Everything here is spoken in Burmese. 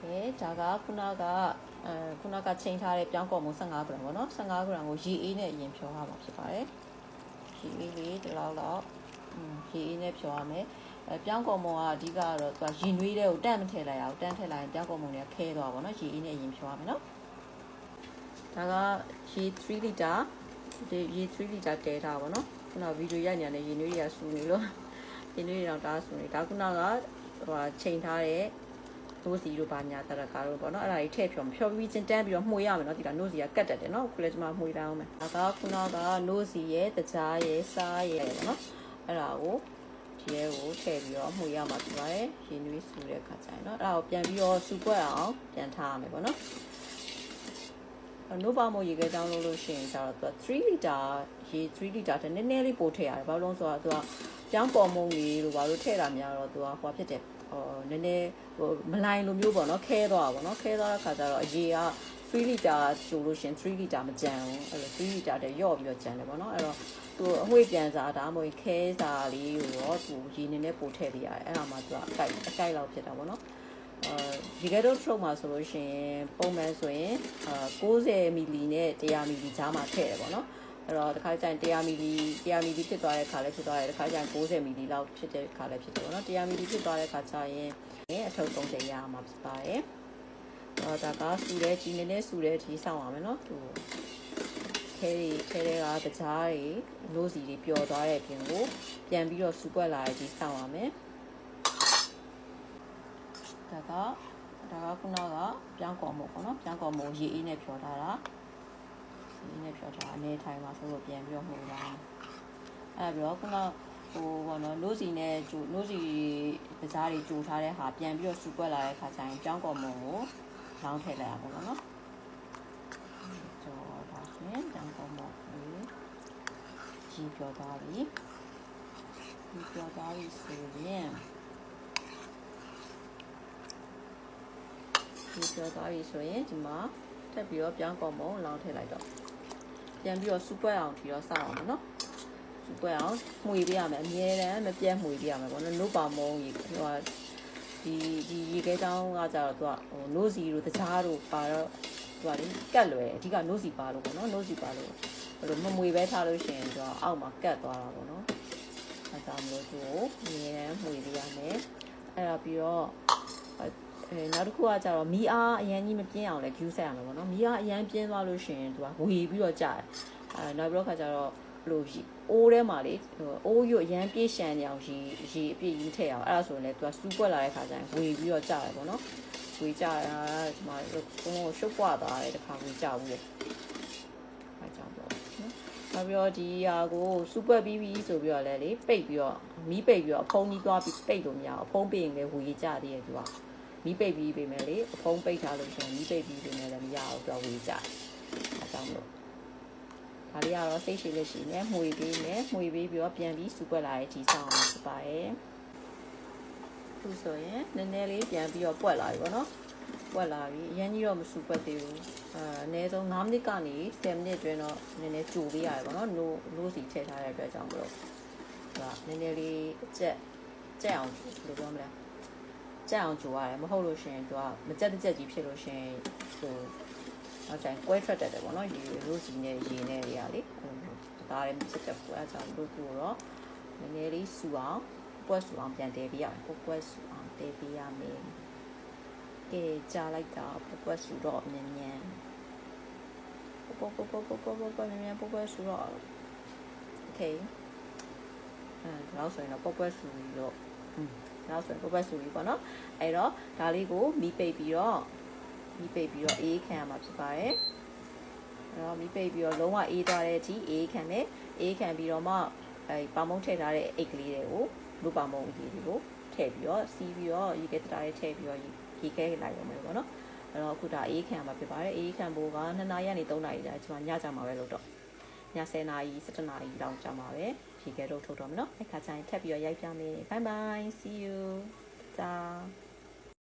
ကဲဒါကခုနကအဲခုနကချိန်ထားတဲ့ပြောင်းကော်မုံ15 gram ပေါ့နော်15 gram ကိုရေအေးနဲ့အရင်ဖြောရမှာဖြစ်ပါတယ်ရေအေးလေးဒီလောက်တော့อืมရေအေးနဲ့ဖြောရမယ်အဲပြောင်းကော်မုံကအဓိကကတော့သူကရင်နွေးတဲ့ကိုတန့်မထည့်လိုက်အောင်တန့်ထည့်လိုက်ရင်ပြောင်းကော်မုံတွေကခဲသွားပါတော့ရေအေးနဲ့အရင်ဖြောရမယ်နော်ဒါကရေ3လီတာဒီရေ3လီတာတဲထားပါတော့ခုနဗီဒီယိုရိုက်နေတယ်ရေနွေးတွေကစူနေလို့ရေနွေးတွေတော့တားစူနေဒါခုနကဟိုချိန်ထားတဲ့ နိုးစီတို့ဘာညာတရကာတို့ပေါ့နော်အဲ့ဒါကြီးထည့်ဖြောဖြောပြီးချင်းတန်းပြီးတော့မှုရမယ်နော်ဒီကနိုးစီကကတ်တက်တယ်နော်ခုလည်းကျွန်မမှုတိုင်းအောင်မယ်ဒါကခုနကနိုးစီရဲ့တကြားရဲ့စားရဲ့ပေါ့နော်အဲ့ဒါကိုဒီရဲကိုထည့်ပြီးတော့မှုရမှာဖြစ်ပါတယ်ရင်းနှီးစူတဲ့ခါကျရင်နော်အဲ့ဒါကိုပြန်ပြီးတော့စူကွက်အောင်ပြန်ထားရမယ်ပေါ့နော်နိုးပါမို့ရေခဲတောင်းလို့လို့ရှိရင်ကျတော့သူက3လီတာရေ3လီတာတနည်းနည်းလေးပို့ထည့်ရတယ်ဘာလို့လဲဆိုတော့သူကကြောင်းပေါ်မုံကြီးတို့ဘာလို့ထည့်တာများတော့သူကဟိုဖြစ်တယ် ဟိုနည်းနည်းဟိုမလိုင်းလိုမျိုးပေါ့နော်ခဲသွားတာပေါ့နော်ခဲသွားတဲ့ခါကျတော့အရေက3လီတာဆိုလို့ရှင်3လီတာမကြံဘူးအဲ့လို3လီတာတည်းရော့ပြီးတော့ကြံတယ်ပေါ့နော်အဲ့တော့သူအငွေ့ပြန်စားဒါမှမဟုတ်ခဲစားလေးကိုတော့သူရေနည်းနည်းပို့ထည့်ပေးရတယ်အဲ့ဒါမှသူကအကိုက်အကိုက်လောက်ဖြစ်တာပေါ့နော်အဲဒီကတော့ stroke မှာဆိုလို့ရှိရင်ပုံမှန်ဆိုရင်အာ90မီလီနဲ့100မီလီကြားမှာထည့်တယ်ပေါ့နော် အဲ့တော့တစ်ခါကျရင်100မီလီ100မီလီဖြစ်သွားတဲ့ခါလည်းဖြစ်သွားတယ်တစ်ခါကျရင်90မီလီလောက်ဖြစ်တဲ့ခါလည်းဖြစ်တယ်ပေါ့နော်100မီလီဖြစ်သွားတဲ့ခါကျရင်အထုပ်30ရမှာဖြစ်ပါတယ်တော့ဒါကစူတဲ့ကြီးနေနဲ့စူတဲ့ကြီးစောင့်ရမယ်နော်သူခဲတွေခဲတွေကတကြားတွေလို့စီတွေပျော်သွားတဲ့အပြင်ကိုပြန်ပြီးတော့စူပွက်လာတဲ့ကြီးစောင့်ရမယ်ဒါကဒါကခုနကပြောင်းကော်မို့ပေါ့နော်ပြောင်းကော်မို့ရေအေးနဲ့ဖြောထားတာ ရေအေးနဲ့ဖြောထားအနေထိုင်မှာဆိုလို့ပြန်ပြီးတော့မှုလာအဲ့ပြီးတော့ခုနဟိုဘောနော်နိုးစီနဲ့ဂျိုနိုးစီပစားတွေဂျိုထားတဲ့ဟာပြန်ပြီးတော့စူပွက်လာတဲ့ခါကျရင်ပြောင်းကော်မို့ကိုလောင်းထည့်လိုက်ရပါတော့နော်ကျော်ဒါဆိုရင်ပြောင်းကော်မို့ကိုကြီးပြောသွားပြီကြီးပြောသွားပြီဆိုရင်ဒီပြောသွားပြီဆိုရင်ဒီမှာထပ်ပြီးတော့ပြောင်းကော်မုံလောင်းထည့်လိုက်တော့ ပြန်ပြီးတော့စူပွက်အောင်ထီတော့စောက်အောင်နော်စူပွက်အောင်မှွေပြရမယ်အမြဲတမ်းမပြတ်မှွေပြရမယ်ပေါ့နော်နို့ပါမုံကြီးဟိုဒီဒီရေခဲချောင်းကကြတော့သူကဟိုနို့စီတို့တကြားတို့ပါတော့သူကလေကတ်လွယ်အဓိကနို့စီပါလို့ပေါ့နော်နို့စီပါလို့ဘယ်လိုမမွေပဲထားလို့ရှိရင်သူကအောက်မှာကတ်သွားတာပေါ့နော်အဲဒါမျိုးသူကိုအမြဲတမ်းမှွေပြရမယ်အဲ့ဒါပြီးတော့ အဲနောက်တစ်ခုကကြတော့မီအားအရင်ကြီးမပြင်းအောင်လဲ view ဆက်ရမှာပေါ့နော်မီအားအရင်ပြင်းသွားလို့ရှိရင်သူကဝေပြီးတော့ကြာတယ်အဲနောက်ပြီးတော့ခါကြတော့ဘလို့အိုးထဲမှာလေအိုးရွတ်ရမ်းပြေးရှံနေအောင်ရေရေအပြည့်ကြီးထည့်အောင်အဲ့ဒါဆိုရင်လည်းသူကစူးပွက်လာတဲ့ခါကျရင်ဝေပြီးတော့ကြာတယ်ပေါ့နော်ဝေကြာတာဒီမှာဘုံကိုရှုပ်ပွားသွားတယ်တခါဝေကြာဘူးလေအဲကြောင့်ပေါ့နော်နောက်ပြီးတော့ဒီဟာကိုစူးပွက်ပြီးပြီဆိုပြီးတော့လည်းလေပိတ်ပြီးတော့မီးပိတ်ပြီးတော့အဖုံးကြီးသွားပြီးပိတ်လို့မရအောင်အဖုံးပိတ်ရင်လည်းဝေကြသေးတယ်သူက မီးပိတ်ပြီးပြီမယ်လေအဖုံးပိတ်ထားလို့ရှိရင်မီးပိတ်ပြီးပြီမယ်လည်းမရအောင်သူကဝေကြတယ်အဲကြောင့်လို့ဒါလေးကတော့စိတ်ရှိလို့ရှိနေမှွေပေးမယ်မှွေပေးပြီးတော့ပြန်ပြီးစူပွက်လာတဲ့ကြီးဆောင်အောင်ဖြစ်ပါတယ်သူဆိုရင်နည်းနည်းလေးပြန်ပြီးတော့ပွက်လာပြီပေါ့နော်ပွက်လာပြီအရင်ကြီးတော့မစူပွက်သေးဘူးအာအနည်းဆုံး9မိနစ်ကနေ10မိနစ်အတွင်းတော့နည်းနည်းကြိုပေးရတယ်ပေါ့နော်နိုးနိုးစီထည့်ထားတဲ့အတွက်ကြောင့်မလို့ဒါနည်းနည်းလေးအကျက်ကြက်အောင်ဘယ်လိုပြောမလဲ ကြက်အောင်ကြိုရတယ်မဟုတ်လို့ရှိရင်သူကမကြက်တကြက်ကြီးဖြစ်လို့ရှိရင်ဟိုနောက်ကျရင်ကွဲထွက်တတ်တယ်ပေါ့နော်ရေရိုးစီနဲ့ရေနဲ့တွေကလေဒါလည်းမစက်တက်ဘူးအဲဒါကြောင့်တို့ကိုတော့နည်းနည်းလေးစူအောင်ပွက်စူအောင်ပြန်တည်ပေးရမယ်ပွက်စူအောင်တည်ပေးရမယ်ကဲကြားလိုက်တာပွက်စူတော့မြင်မြန်ပွက်ပွက်ပွက်ပွက်ပွက်ပွက်ပွက်မြင်မြန်ပွက်ပွက်စူတော့ okay အဲတော့ဆိုရင်တော့ပွက်ပွက်စူပြီးတော့อืม နောက်ဆိုရင်ပွက်ပွက်စူပြီးပေါ့နော်အဲ့တော့ဒါလေးကိုမီးပိတ်ပြီးတော့မီးပိတ်ပြီးတော့အေးခံရမှာဖြစ်ပါတယ်အဲ့တော့မီးပိတ်ပြီးတော့လုံးဝအေးသွားတဲ့အထိအေးခံတယ်အေးခံပြီးတော့မှအဲပါမုံထည့်ထားတဲ့အိတ်ကလေးတွေကိုလူပါမုံကြီးတွေကိုထည့်ပြီးတော့စီးပြီးတော့ရေခဲတတားလေးထည့်ပြီးတော့ရေခဲလိုက်ရမယ်ပေါ့နော်အဲ့တော့အခုဒါအေးခံမှာဖြစ်ပါတယ်အေးခံဖို့က2နာရီကနေ3နာရီကြာကျွန်မညကြမှာပဲလို့တော့ည 10နာရီ17နာရီလောက်ကြာမှာပဲရေခဲတော့ထုတ်တော့မယ်နော်အဲ့ခါကျရင်ထပ်ပြီးတော့ရိုက်ပြမယ် bye bye see you จ้า